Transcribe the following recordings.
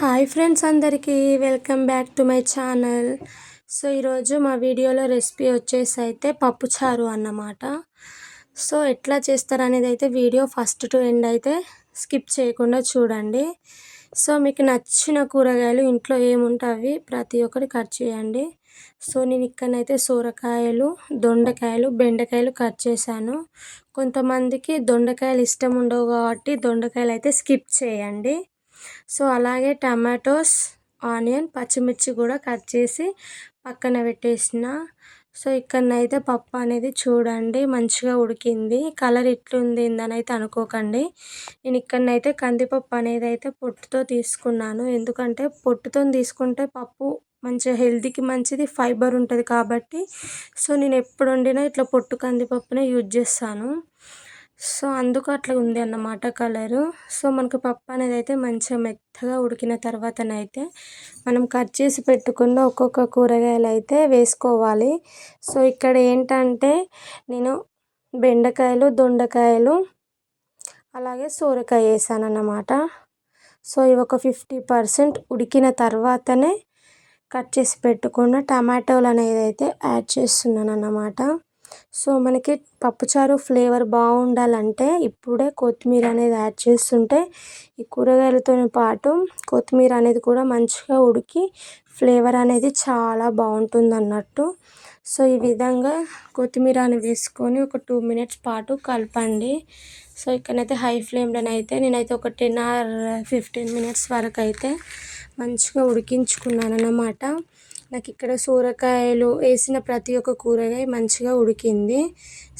Hi friends అందరికీ welcome back to my channel. So ఈరోజు మా వీడియోలో రెసిపీ వచ్చేసి అయితే పప్పుచారు అన్నమాట. సో ఎట్లా చేస్తారు అనేది అయితే వీడియో ఫస్ట్ టు ఎండ్ అయితే స్కిప్ చేయకుండా చూడండి. సో మీకు నచ్చిన కూరగాయలు ఇంట్లో ఏముంటావి ప్రతి ఒక్కటి కట్ చేయండి. సో నేను ఇక్కడనైతే సూరకాయలు దొండకాయలు బెండకాయలు కట్ చేశాను. కొంతమందికి దొండకాయలు ఇష్టం ఉండవు కాబట్టి దొండకాయలు అయితే స్కిప్ చేయండి. సో అలాగే టమాటోస్ ఆనియన్ పచ్చిమిర్చి కూడా కట్ చేసి పక్కన పెట్టేసిన. సో ఇక్కడనైతే పప్పు అనేది చూడండి మంచిగా ఉడికింది. కలర్ ఇట్లుంది అని అయితే అనుకోకండి. నేను ఇక్కడనైతే కందిపప్పు అనేది అయితే పొట్టుతో తీసుకున్నాను. ఎందుకంటే పొట్టుతో తీసుకుంటే పప్పు మంచిగా హెల్తీకి మంచిది ఫైబర్ ఉంటుంది కాబట్టి. సో నేను ఎప్పుడు వండినా ఇట్లా పొట్టు కందిపప్పునే యూజ్ చేస్తాను. సో అందుకు అట్లా ఉంది అన్నమాట కలరు. సో మనకు పప్పు అనేది అయితే మంచిగా మెత్తగా ఉడికిన తర్వాతనైతే మనం కట్ చేసి పెట్టుకున్న ఒక్కొక్క కూరగాయలు అయితే వేసుకోవాలి. సో ఇక్కడ ఏంటంటే నేను బెండకాయలు దొండకాయలు అలాగే సోరకాయ వేసాను అన్నమాట సో ఇవి ఒక ఫిఫ్టీ పర్సెంట్ ఉడికిన తర్వాతనే కట్ చేసి పెట్టుకున్న టమాటోలు అనేది అయితే యాడ్ చేస్తున్నాను అన్నమాట సో మనకి పప్పుచారు ఫ్లేవర్ బాగుండాలంటే ఇప్పుడే కొత్తిమీర అనేది యాడ్ చేస్తుంటే ఈ కూరగాయలతో పాటు కొత్తిమీర అనేది కూడా మంచిగా ఉడికి ఫ్లేవర్ అనేది చాలా బాగుంటుంది అన్నట్టు సో ఈ విధంగా కొత్తిమీరని వేసుకొని ఒక టూ మినిట్స్ పాటు కలపండి. సో ఇక్కడైతే హై ఫ్లేమ్లోనైతే నేనైతే ఒక టెన్ ఆర్ ఫిఫ్టీన్ మినిట్స్ వరకు అయితే మంచిగా ఉడికించుకున్నాను అన్నమాట నాకు ఇక్కడ సూరకాయలు వేసిన ప్రతి ఒక్క కూరగాయ మంచిగా ఉడికింది.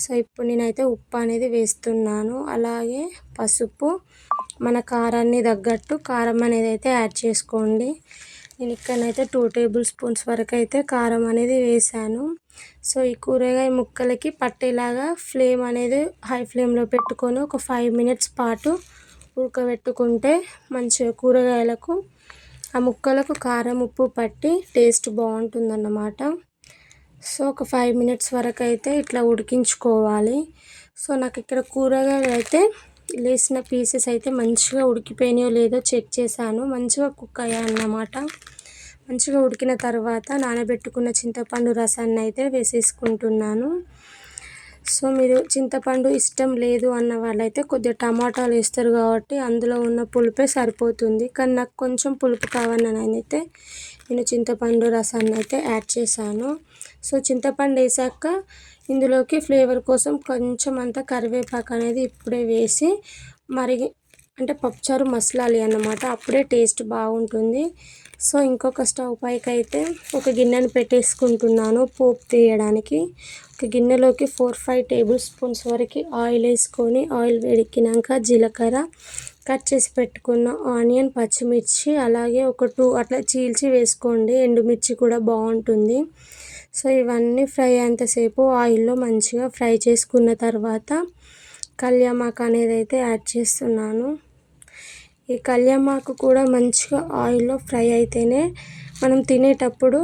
సో ఇప్పుడు నేనైతే ఉప్పు అనేది వేస్తున్నాను. అలాగే పసుపు మన కారాన్ని తగ్గట్టు కారం అనేది అయితే యాడ్ చేసుకోండి. నేను ఇక్కడనైతే టూ టేబుల్ స్పూన్స్ వరకు అయితే కారం అనేది వేసాను సో ఈ కూరగాయ ముక్కలకి పట్టేలాగా ఫ్లేమ్ అనేది హై ఫ్లేమ్లో పెట్టుకొని ఒక ఫైవ్ మినిట్స్ పాటు ఉడకబెట్టుకుంటే మంచిగా కూరగాయలకు ఆ ముక్కలకు కారం ఉప్పు పట్టి టేస్ట్ బాగుంటుందన్నమాట. సో ఒక ఫైవ్ మినిట్స్ వరకు అయితే ఇట్లా ఉడికించుకోవాలి. సో నాకు ఇక్కడ కూరగాయలు అయితే లేసిన పీసెస్ అయితే మంచిగా ఉడికిపోయినాయో లేదో చెక్ చేశాను. మంచిగా కుక్ అయ్యాయి అన్నమాట మంచిగా ఉడికిన తర్వాత నానబెట్టుకున్న చింతపండు రసాన్ని అయితే వేసేసుకుంటున్నాను. సో మీరు చింతపండు ఇష్టం లేదు అన్న వాళ్ళైతే కొద్దిగా టమాటాలు వేస్తారు కాబట్టి అందులో ఉన్న పులుపే సరిపోతుంది. కానీ నాకు కొంచెం పులుపు కావాలని అయితే నేను చింతపండు రసాన్ని అయితే యాడ్ చేశాను. సో చింతపండు వేసాక ఇందులోకి ఫ్లేవర్ కోసం కొంచెం అంత కరివేపాకు అనేది ఇప్పుడే వేసి మరిగి అంటే పప్పుచారు మసలాలి అన్నమాట. అప్పుడే టేస్ట్ బాగుంటుంది. సో ఇంకొక స్టవ్ పైకి అయితే ఒక గిన్నెను పెట్టేసుకుంటున్నాను పోపు తీయడానికి. ఒక గిన్నెలోకి ఫోర్ ఫైవ్ టేబుల్ స్పూన్స్ వరకు ఆయిల్ వేసుకొని ఆయిల్ వేడికినాక జీలకర్ర కట్ చేసి పెట్టుకున్న ఆనియన్ పచ్చిమిర్చి అలాగే ఒక టూ అట్లా చీల్చి వేసుకోండి. ఎండుమిర్చి కూడా బాగుంటుంది. సో ఇవన్నీ ఫ్రై అయ్యేంతసేపు ఆయిల్లో మంచిగా ఫ్రై చేసుకున్న తర్వాత కళ్యామాక్ అనేది అయితే యాడ్ చేస్తున్నాను. ఈ కళ్యామాకు కూడా మంచిగా ఆయిల్లో ఫ్రై అయితేనే మనం తినేటప్పుడు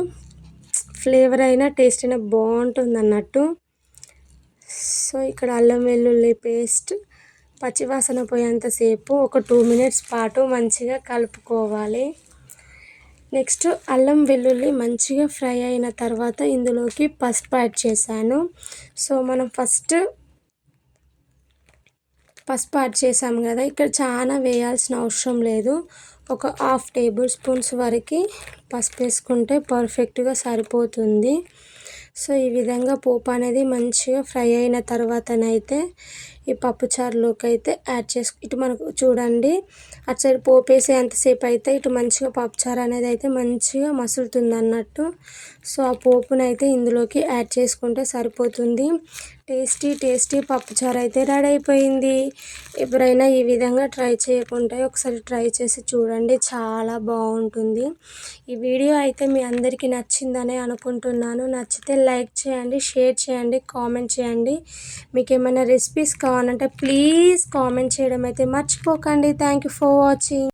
ఫ్లేవర్ అయినా టేస్ట్ అయినా బాగుంటుంది అన్నట్టు సో ఇక్కడ అల్లం వెల్లుల్లి పేస్ట్ పచ్చివాసన పోయేంతసేపు ఒక టూ మినిట్స్ పాటు మంచిగా కలుపుకోవాలి. నెక్స్ట్ అల్లం వెల్లుల్లి మంచిగా ఫ్రై అయిన తర్వాత ఇందులోకి పసుపు యాడ్ చేశాను. సో మనం ఫస్ట్ పసుపు యాడ్ చేసాము కదా ఇక్కడ చాలా వేయాల్సిన అవసరం లేదు. ఒక హాఫ్ టేబుల్ స్పూన్స్ వరకు పసుపు వేసుకుంటే పర్ఫెక్ట్గా సరిపోతుంది. సో ఈ విధంగా పోపు అనేది మంచిగా ఫ్రై అయిన తర్వాతనైతే ఈ పప్పుచారులోకి అయితే యాడ్ చేసు ఇటు మనకు చూడండి. అటు సైడ్ పోపు వేసే ఎంతసేపు అయితే ఇటు మంచిగా పప్పుచారు అనేది అయితే మంచిగా మసులుతుంది అన్నట్టు సో ఆ పోపునైతే ఇందులోకి యాడ్ చేసుకుంటే సరిపోతుంది. టేస్టీ టేస్టీ పప్పుచారు అయితే రెడీ అయిపోయింది. ఎప్పుడైనా ఈ విధంగా ట్రై చేయకుంటే ఒకసారి ట్రై చేసి చూడండి. చాలా బాగుంటుంది. ఈ వీడియో అయితే మీ అందరికీ నచ్చిందని అనుకుంటున్నాను. నచ్చితే లైక్ చేయండి షేర్ చేయండి కామెంట్ చేయండి. మీకు ఏమైనా రెసిపీస్ కావాలి అంటే ప్లీజ్ కామెంట్ చేయడం అయితే మర్చిపోకండి. Thank you for watching